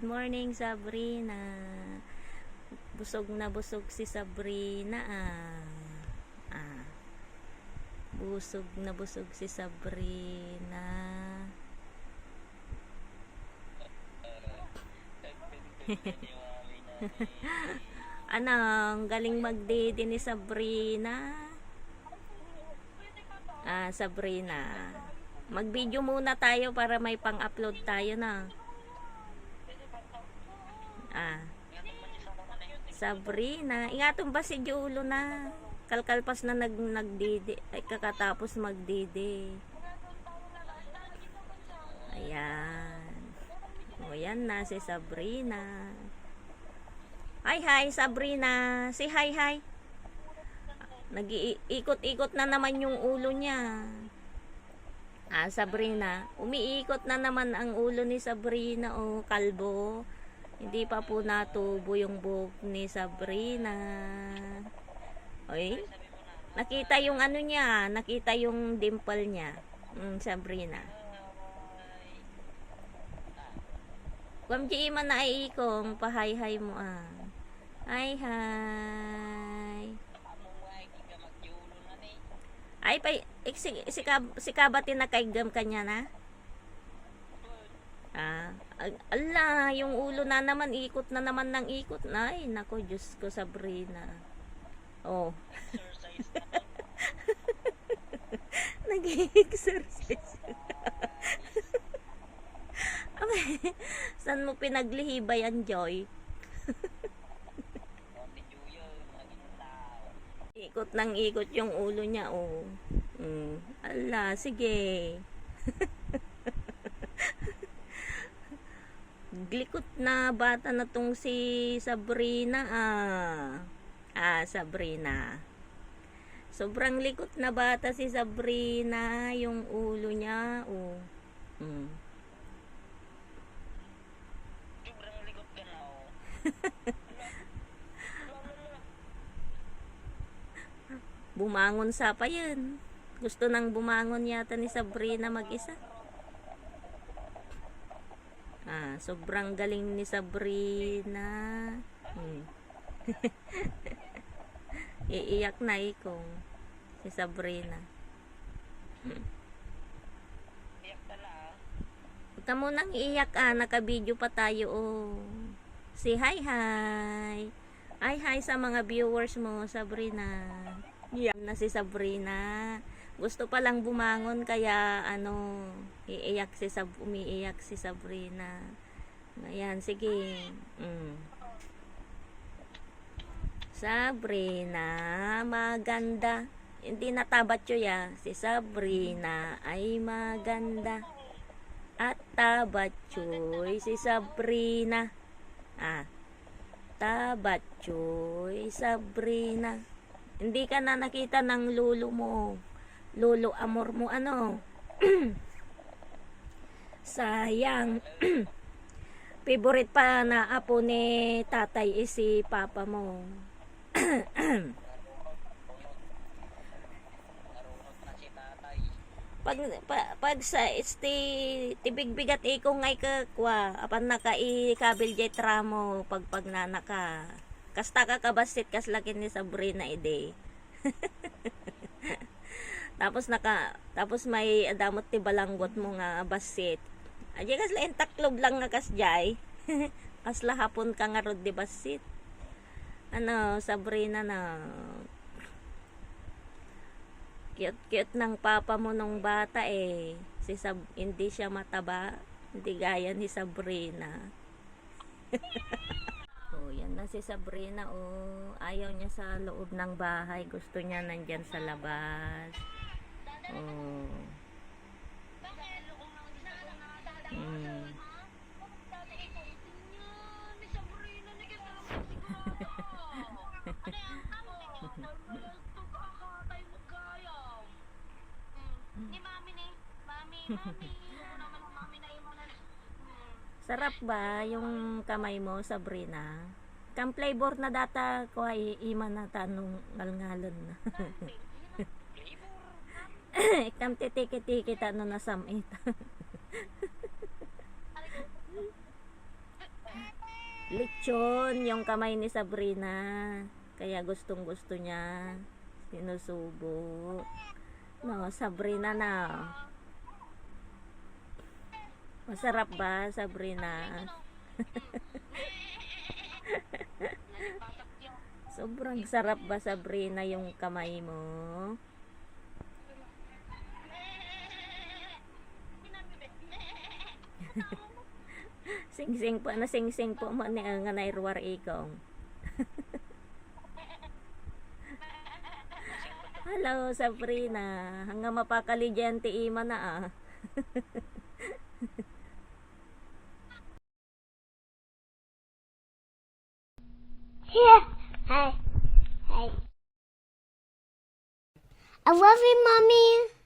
morning, Sabrina. Busog na busog si Sabrina. Ah. ah. Busog na busog si Sabrina. ano, ang galing magdede ni Sabrina. Ah, Sabrina. Mag-video muna tayo para may pang-upload tayo na. Ah. Sabrina. Ingatong ba si Julo na? Kalkalpas na nag nagdidi. Ay, kakatapos magdidi. Ayan. O, yan na si Sabrina. Hi, hi, Sabrina. Si hi, hi. Nag-iikot-ikot na naman yung ulo niya. Ah, Sabrina. Umiikot na naman ang ulo ni Sabrina o kalbo. Hindi pa po natubo yung buhok ni Sabrina. Oy. Nakita yung ano niya, nakita yung dimple niya. Mm, Sabrina. Kung di man na ikong, pahay-hay mo ah. Hi, hi. Ay, pa, si, si, kab, si kabatin na kaigam kanya na? Ah, ala, yung ulo na naman, ikot na naman ng ikot. Ay, nako, Diyos ko, Sabrina. Oh. Nag-exercise. okay. Saan mo pinaglihiba yan, Joy? Ikot ng ikot yung ulo niya, oh. Mm. Ala, sige. Glikot na bata na tong si Sabrina, ah. Ah, Sabrina. Sobrang likot na bata si Sabrina, yung ulo niya, oh. Mm. Sobrang likot ka na oh. Bumangon sa pa yun. Gusto nang bumangon yata ni Sabrina mag-isa. Ah, sobrang galing ni Sabrina. Hmm. Iiyak na ikong si Sabrina. Iyak ka na ah. Huwag ka munang iiyak ah, naka-video pa tayo oh. Si hi hi. Hi hi sa mga viewers mo, Sabrina. Yan na si Sabrina. Gusto pa lang bumangon kaya ano, iiyak si Sab umiiyak si Sabrina. Ayan, sige. Mm. Sabrina, maganda. Hindi natabat yun ya. Si Sabrina ay maganda. At tabatchoy si Sabrina. Ah. Tabatchoy Sabrina. Hindi ka na nakita ng lolo mo. Lolo amor mo ano. Sayang. Favorite pa na apo ni tatay is si papa mo. Pag pa, pag sa este tibigbigat iko ngay ka kwa apan naka i kabil jay tramo pag pag nanaka kasta ka kabasit kas laki ni Sabrina ide tapos naka tapos may adamot ti balanggot mo nga basit aje kas lain taklob lang nga kas jay kas lahapon ka nga rod di basit ano Sabrina na cute-cute ng papa mo nung bata eh. Si Sab hindi siya mataba. Hindi gaya ni Sabrina. oh, yan na si Sabrina. Oh, ayaw niya sa loob ng bahay. Gusto niya nandyan sa labas. Oh. Mm. Sarap ba yung kamay mo, Sabrina? Kam flavor na data ko ay ima na tanong ngalngalon na. Kam titiki-tiki tano na samit. lechon yung kamay ni Sabrina. Kaya gustong gusto niya. Sinusubo. No, Sabrina na. Masarap ba, Sabrina? Sobrang sarap ba, Sabrina, yung kamay mo? Sing-sing po, na sing-sing po mo ni ang nairwar ikong. Hello, Sabrina. Hanggang mapakali dyan, ima na ah. Here. Hi. Hi. I love you, mommy.